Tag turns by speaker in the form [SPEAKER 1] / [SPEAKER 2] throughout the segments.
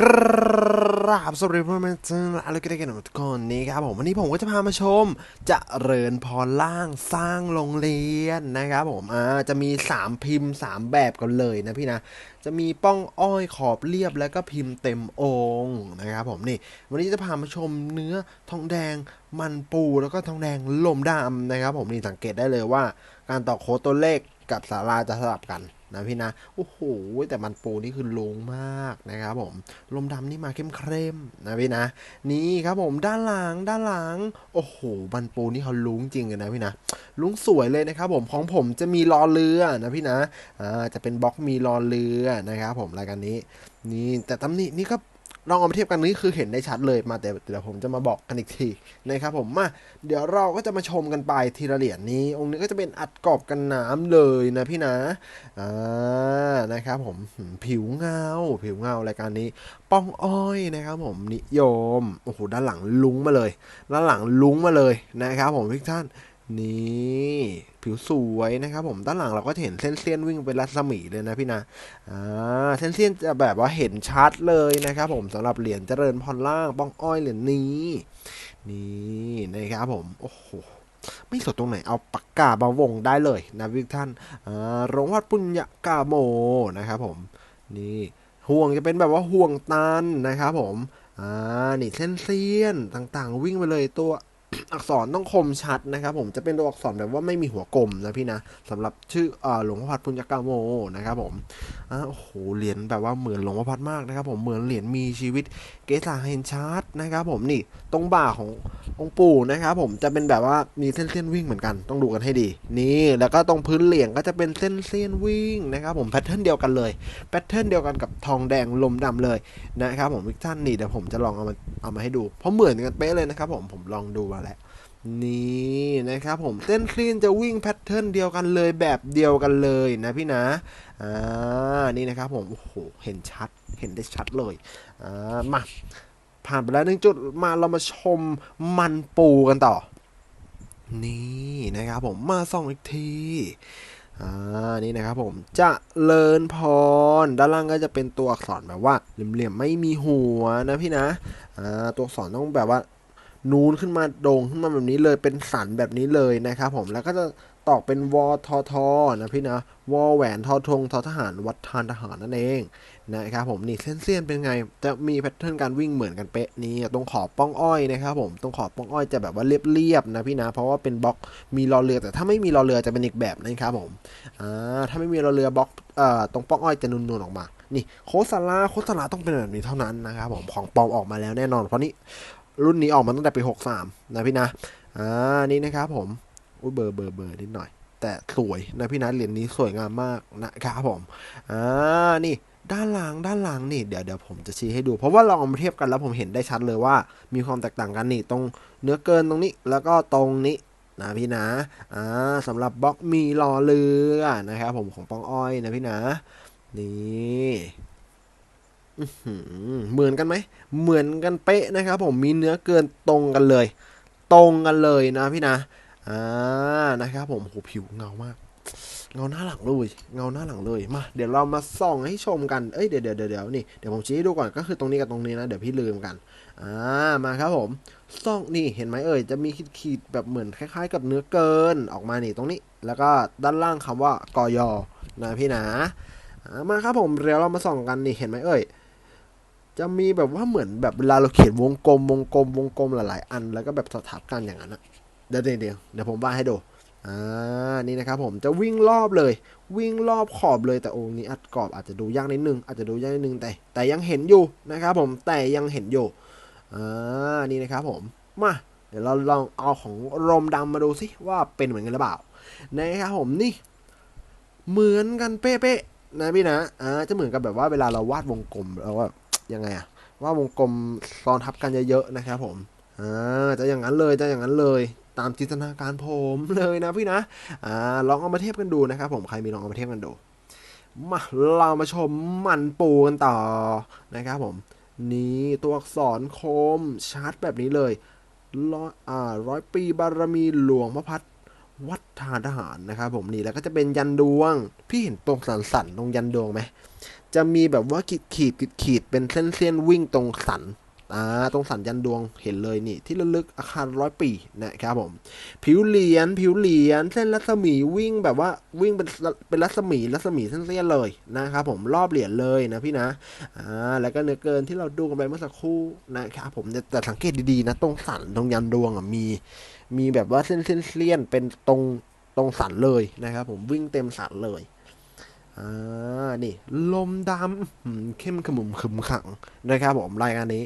[SPEAKER 1] กราบสวัสดีเพื่อนๆทุกท่านอะไรก็ได้กันทุกคนนี่ครับผมวันนี้ผมก็จะพามาชมเจะเริญพรล่างสร้างโรงเรียนนะครับผมอ่าจะมี 3 พิมพ์ 3 แบบกันเลยนะพี่นะจะมีป้องอ้อยขอบเรียบแล้วก็พิมพ์เต็มองค์นะครับผมนี่ วันนี้จะพามาชมเนื้อทองแดงมันปูแล้วก็ทองแดงลมดำนะครับผมนี่สังเกตได้เลยว่า การต่อโค้ดตัวเลขกับสาราจะสลับกัน นะพี่นะโอ้โหแต่มันปูนี่คือลงมากนะครับผมลมดำนี่มาเข้มเข้มๆนะพี่นะนี่ครับผมด้านหลังด้านหลัง โอ้โหมันปูนี่เขาลุงจริงเลยนะพี่นะลุงสวยเลยนะครับผมของผมจะมีรอเรือนะพี่นะอ่าจะเป็นบล็อกมีรอเรือนะครับผมรายการนี้ นี่แต่ตำหนินี่ก็ ลองเอามาเทียบกันนี่คือเห็นได้ชัดเลยมาแต่เดี๋ยวผมจะมาบอกกันอีกทีนะครับผมมาเดี๋ยวเราก็จะมาชมกันไปทีละเหรียญนี้ องค์นี้ก็จะเป็นอัดกรอบกันน้ำเลยนะพี่นะอ่านะครับผมผิวเงา ผิวเงารายการนี้ ป้องอ้อยนะครับผมนิยมโอ้โหด้านหลังลุ้งมาเลย ด้านหลังลุ้งมาเลยนะครับผมทุกท่าน นี่ผิวสวยนะครับผมด้านหลังเราก็จะเห็นเส้นเส้นวิ่งเป็นรัศมีเลยนะพี่นะอ่าเส้นเส้นจะแบบว่าเห็นชัดเลยนะครับผมสำหรับเหรียญเจริญพรล่างป้องอ้อยเหรียญนี้ นี่นะครับผมโอ้โหไม่สดตรงไหนเอาปากกามาวงได้เลยนะทุกท่านอ่ารงวัดปุญญากาโมนะครับผมนี่ห่วงจะเป็นแบบว่าห่วงตันนะครับผมอ่านี่เส้นเส้นต่างๆ วิ่งไปเลยตัว อักษรต้องคมชัดนะครับ ผมจะเป็นตัวอักษรแบบว่าไม่มีหัวกลมนะพี่นะสำหรับชื่อหลวงพ่อพัดพุญจกาโมนะครับผมโอ้โหเหรียญแบบว่าเหมือนหลวงพ่อพัดมากนะครับ ผมเหมือนเหรียญมีชีวิตเกสาเห็นชัดนะครับ ผมนี่ตรงบ่าของ องค์ปู่นะครับผมจะเป็นแบบว่ามีเส้นเส้นวิ่งเหมือนกัน ต้องดูกันให้ดี นี่แล้วก็ตรงพื้นเหรียญก็จะเป็นเส้นเส้นวิ่งนะครับผมแพทเทิร์นเดียวกันเลยแพทเทิร์นเดียวกันกับทองแดงลมดำเลยนะครับผมทุกท่านนี่เดี๋ยวผมจะลองเอามาเอามาให้ดูเพราะเหมือนกันเป๊ะเลยนะครับผมผมลองดูมาแล้วนี่นะครับผมเส้นคลีนจะวิ่งแพทเทิร์นเดียวกันเลยแบบเดียวกันเลยนะพี่นะอ่านี่นะครับผมโอ้โหเห็นชัดเห็นได้ชัดเลยอ่ามา ผ่านไปแล้วหนึ่งจุดมาเรามาชมมันปูกันต่อ นี่นะครับผมมาส่องอีกทีอ่านี่นะครับผมจะเลินพร ด้านล่างก็จะเป็นตัวอักษรแบบว่าเหลี่ยมๆไม่มีหัวนะพี่นะอ่าตัวอักษรต้องแบบว่านูนขึ้นมาโด่งขึ้นมาแบบนี้เลยเป็นสันแบบนี้เลยนะครับผมแล้วก็จะ ตอกเป็นวอทอทอนะพี่นะวอแหวนทอทงทอทหารวัดทานทหารนั่นเองนะครับผมนี่เส้นเสี้ยนเป็นไง จะมีแพทเทิร์นการวิ่งเหมือนกันเป๊ะนี่ตรงขอบป้องอ้อยนะครับผมตรงขอบป้องอ้อยจะแบบว่าเรียบๆนะพี่นะเพราะว่าเป็นบล็อกมีรอเรือแต่ถ้าไม่มีรอเรือจะเป็นอีกแบบนะครับผมอ่าถ้าไม่มีรอเรือบล็อกเอ่อตรงป้องอ้อยจะนูนๆออกมา นี่โคสลาโคสลาต้องเป็นแบบนี้เท่านั้นนะครับผมของปลอมออกมาแล้วแน่นอนเพราะนี่รุ่นนี้ออกมาตั้งแต่ปี 63 นะพี่นะ อ่า นี่นะครับผม อุ้ยเบอร์เบอร์เบอร์นิดหน่อย แต่สวยนะพี่นะเหรียญนี้สวยงามมากนะครับผมอ่านี่ด้านหลังด้านหลังนี่เดี๋ยวเดี๋ยวผมจะชี้ให้ดู เพราะว่าเราเอามาเทียบกันแล้วผมเห็นได้ชัดเลยว่า มีความแตกต่างกันนี่ตรงเนื้อเกินตรงนี้แล้วก็ตรงนี้นะพี่นะอ่าสำหรับบล็อกมีรอเรือนะครับผมของปองอ้อยนะพี่นะ นี่เหมือนกันไหม เหมือนกันเป๊ะนะครับผมมีเนื้อเกินตรงกันเลย ตรงกันเลยนะพี่นะ อ่านะครับผมโหผิวเงามาก เงาหน้าหลังเลยเงาหน้าหลังเลย มา เดี๋ยวเรามาส่องให้ชมกันเอ้ยเดี๋ยวเดี๋ยวเดี๋ยวนี่เดี๋ยวผมชี้ให้ดูก่อนก็คือตรงนี้กับตรงนี้นะเดี๋ยวพี่ลืมกันอ่ามาครับผมส่องนี่เห็นไหมเอ่ยจะมีขีดๆแบบเหมือนคล้าย ๆ กับเนื้อเกินออกมานี่ตรงนี้ แล้วก็ด้านล่างคำว่ากอยอนะพี่นะอ่ามาครับผมเดี๋ยวเรามาส่องกันนี่เห็นไหมเอ่ยจะมีแบบว่าเหมือนแบบเวลาเราเขียนวงกลมวงกลมวงกลมหลายๆ อัน แล้วก็แบบสทับกันอย่างนั้นนะ เดี๋ยวเดี๋ยวเดี๋ยวผมวาดให้ดูอ่านี่นะครับผมจะวิ่งรอบเลย วิ่งรอบขอบเลยแต่องค์นี้อัดกรอบอาจจะดูยากนิดนึงอาจจะดูยากนิดนึงแต่ แต่ยังเห็นอยู่นะครับผมแต่ยังเห็นอยู่อ่านี่นะครับผมมาเดี๋ยวเราลองเอาของรมดำมาดูสิว่าเป็นเหมือนกันหรือเปล่านะครับผมนี่ เหมือนกันเป๊ะๆนะพี่นะอ่าจะเหมือนกับแบบว่าเวลาเราวาดวงกลมแล้วว่ายังไงอะว่าวงกลมซ้อนทับกันเยอะๆนะครับผมอ่าจะอย่างนั้นเลยจะอย่างนั้นเลย ตามจินตนาการผมเลยนะพี่นะอ่าลองเอามาเทียบกันดูนะครับผมใครมีลองเอามาเทียบกันดูมาเรามาชมมันปูกันต่อนะครับผม นี่ตัวอักษรคมชัดแบบนี้เลยร้อยอ่าร้อยปีบารมีหลวงพระพัดวัดทานทหารนะครับผมนี่แล้วก็จะเป็นยันดวง พี่เห็นตรงสันสันตรงยันดวงไหมจะมีแบบว่าขีดขีดขีดเป็นเส้นเส้นวิ่งตรงสัน อ่าตรงสันยันดวงเห็นเลยนี่ ที่ระลึกอาคารร้อยปีนะครับผม ผิวเหรียญผิวเหรียญเส้นรัศมีวิ่งแบบว่าวิ่งเป็นเป็นรัศมีรัศมีเส้นๆเลยนะครับผมรอบเหรียญเลยนะพี่นะอ่าแล้วก็เนื้อเกินที่เราดูกันไปเมื่อสักครู่นะครับผมแต่แต่สังเกตดีๆนะ ตรงสันตรงยันดวงอะมี มีแบบว่าเส้นเส้นเลี่ยนเป็นตรงตรงสันเลยนะครับผมวิ่งเต็มสันเลย อ่า นี่ ลมดำเข้มขมุมขึมขังนะครับผมรายการนี้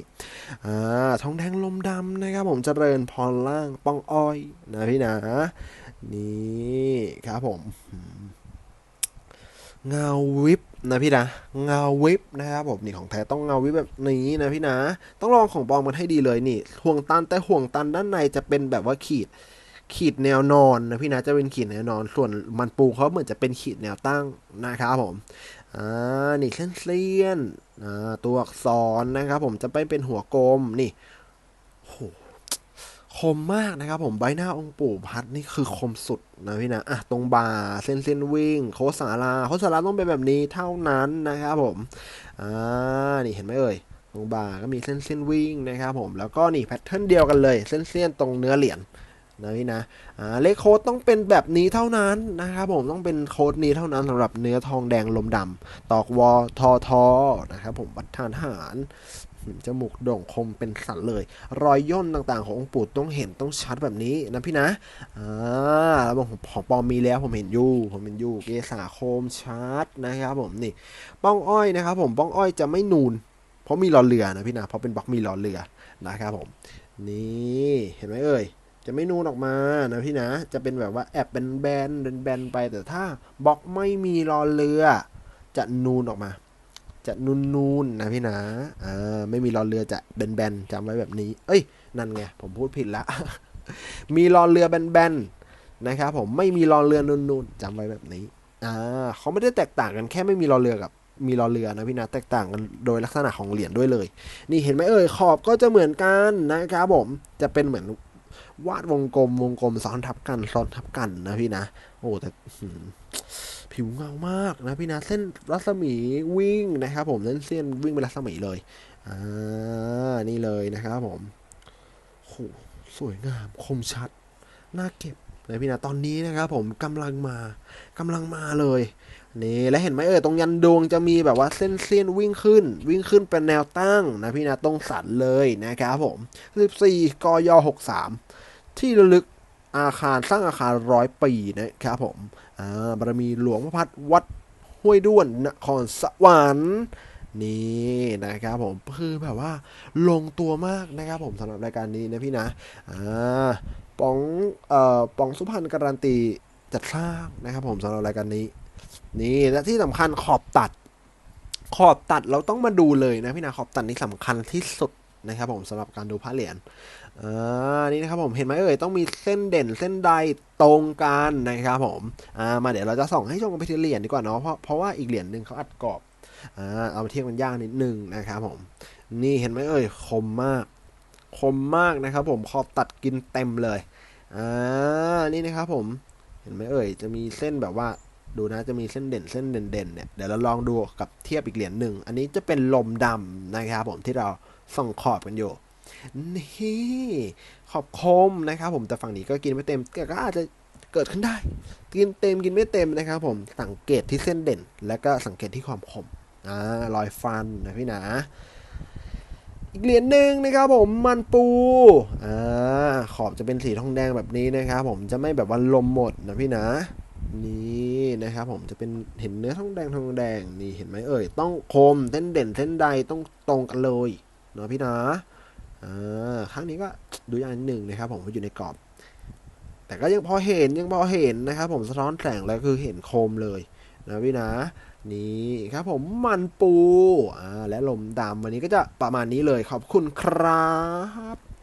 [SPEAKER 1] อ่าทองแดงลมดำนะครับผมจเจริญพรล่างป้องอ้อยนะพี่นะ นี่ครับผมอืมเงาวิบนะพี่นะเงาวิบนะครับผมนี่ของแท้ต้องเงาวิบแบบนี้นะพี่นะ ต้องลองของปลอมมันให้ดีเลยนี่ห่วงตันแต่ห่วงตันด้านในจะเป็นแบบว่าขีด ขีดแนวนอนนะพี่นะจะเป็นขีดแนวนอน ส่วนมันปูเขาเหมือนจะเป็นขีดแนวตั้งนะครับผมอ่านี่เส้นเสี้ยนอ่าตัวอักษรนะครับ ผมจะไปเป็นหัวกลมนี่โหคมมากนะครับ ผมใบหน้าองค์ปู่พัดนี่คือคมสุดนะพี่นะอะตรงบ่าเส้นเส้นวิ่ง โคสาราโคสาราต้องเป็นแบบนี้เท่านั้นนะครับผมอ่านี่เห็นไหมเอ่ยตรงบ่าก็มีเส้นเส้นวิ่งนะครับ ผมแล้วก็นี่แพทเทิร์นเดียวกันเลย เส้นเส้นตรงเนื้อเหรียญ นะพี่นะอ่าเลขโค้ดต้องเป็นแบบนี้เท่านั้นนะครับผมต้องเป็นโค้ดนี้เท่านั้นสำหรับเนื้อทองแดงลมดำตอกวอทอทอนะครับผมวัดทานหารจมูกโด่งคมเป็นสันเลย รอยย่นต่างๆขององค์ปู่ต้องเห็นต้องชัดแบบนี้นะพี่นะอ่าแล้วของของปอมมีแล้วผมเห็นอยู่ผมเห็นอยู่เกษาโคมชัดนะครับผมนี่ป้องอ้อยนะครับผมป้องอ้อยจะไม่นูน เพราะมีรอเรือนะพี่นะเพราะเป็นบล็อกมีรอเรือนะครับผมนี่เห็นไหมเอ่ย จะไม่นูนออกมานะพี่นะ จะเป็นแบบว่าแอบเป็นแบนเป็นแบนไปแต่ถ้าบล็อกไม่มีรอเรือ จะนูนออกมา จะนูนนูนๆนะพี่นะอ่าไม่มีรอเรือจะแบนแบนๆจำไว้แบบนี้ เอ้ย นั่นไงผมพูดผิดละ มีรอเรือแบนแบนๆนะครับผมไม่มีรอเรือนูนนูนๆจำไว้แบบนี้อ่าเขาไม่ได้แตกต่างกันแค่ไม่มีรอเรือกับมีรอเรือนะพี่นะแตกต่างกันโดยลักษณะของเหรียญด้วยเลย นี่เห็นไหมเอ่ยขอบก็จะเหมือนกันนะครับผมจะเป็นเหมือน วาดวงกลมวงกลมซ้อนทับกันซ้อนทับกันนะพี่นะ โอ้แต่ผิวเงามากนะพี่นะ เส้นรัศมีวิ่งนะครับผมเส้นเส้นวิ่งเป็นรัศมีเลยอ่านี่เลยนะครับผมโหสวยงามคมชัดน่าเก็บ นะพี่นะตอนนี้นะครับผมกำลังมากำลังมาเลยนี่แล้วเห็นไหมเออตรงยันดวงจะมีแบบว่าเส้นเส้นวิ่งขึ้น วิ่งขึ้นเป็นแนวตั้งนะพี่นะตรงสันเลยนะครับผม14กย63 ที่ระลึกอาคารสร้างอาคารร้อยปีนะครับผมอ่าบารมีหลวงพระพัดวัดห้วยด้วนนครสวรรค์ นี่นะครับผมคือแบบว่าลงตัวมากนะครับผมสำหรับรายการนี้นะพี่นะอ่าป๋องเอ่อป๋องสุพรรณการันตีจัดสร้างนะครับผมสำหรับรายการนี้ นี่และที่สำคัญขอบตัด ขอบตัดเราต้องมาดูเลยนะพี่นะขอบตัดนี่สำคัญที่สุดนะครับผมสำหรับการดูพระเหรียญอ่านี่นะครับผมเห็นไหมเอ่ยต้องมีเส้นเด่นเส้นใดตรงกันนะครับผมอ่ามาเดี๋ยวเราจะส่องให้ชมกันไปทีละเหรียญดีกว่าเนาะเพราะเพราะว่าอีกเหรียญหนึ่งเขาอัดกรอบ เอามาเทียบกันยากนิดนึงนะครับผม นี่เห็นไหมเอ่ยคมมาก คมมากนะครับผมขอบตัดกินเต็มเลยอ่านี่นะครับผมเห็นไหมเอ่ยจะมีเส้นแบบว่าดูนะจะมีเส้นเด่นเส้นเด่นๆเนี่ยเดี๋ยวเราลองดูกับเทียบอีกเหรียญหนึ่งอันนี้จะเป็นลมดำนะครับผมที่เราส่องขอบกันอยู่นี่ขอบคมนะครับผมแต่ฝั่งนี้ก็กินไม่เต็มก็อาจจะเกิดขึ้นได้ กินเต็มกินไม่เต็มนะครับผมสังเกตที่เส้นเด่น แล้วก็สังเกตที่ความคม อ่ารอยฟันนะพี่หนะอีกเหรียญหนึ่งนะครับผมมันปูอ่าขอบจะเป็นสีทองแดงแบบนี้นะครับผมจะไม่แบบว่าลมหมดนะพี่นะนี่นะครับผมจะเป็นเห็นเนื้อทองแดงทองแดงนี่เห็นไหมเอ่ยต้องคมเส้นเด่นเส้นใดต้องตรงกันเลยเนาะพี่นะอ่าข้งนี้ก็ดูอย่างนิดหนึ่งนะครับผมว่อยู่ในกรอบ แต่ก็ยังพอเห็นยังพอเห็นนะครับผมสะท้อนแสงแล้วคือเห็นโคมเลย นะพี่นะนี่ครับผมมันปูอ่าและลมดำวันนี้ก็จะประมาณนี้เลยขอบคุณครับ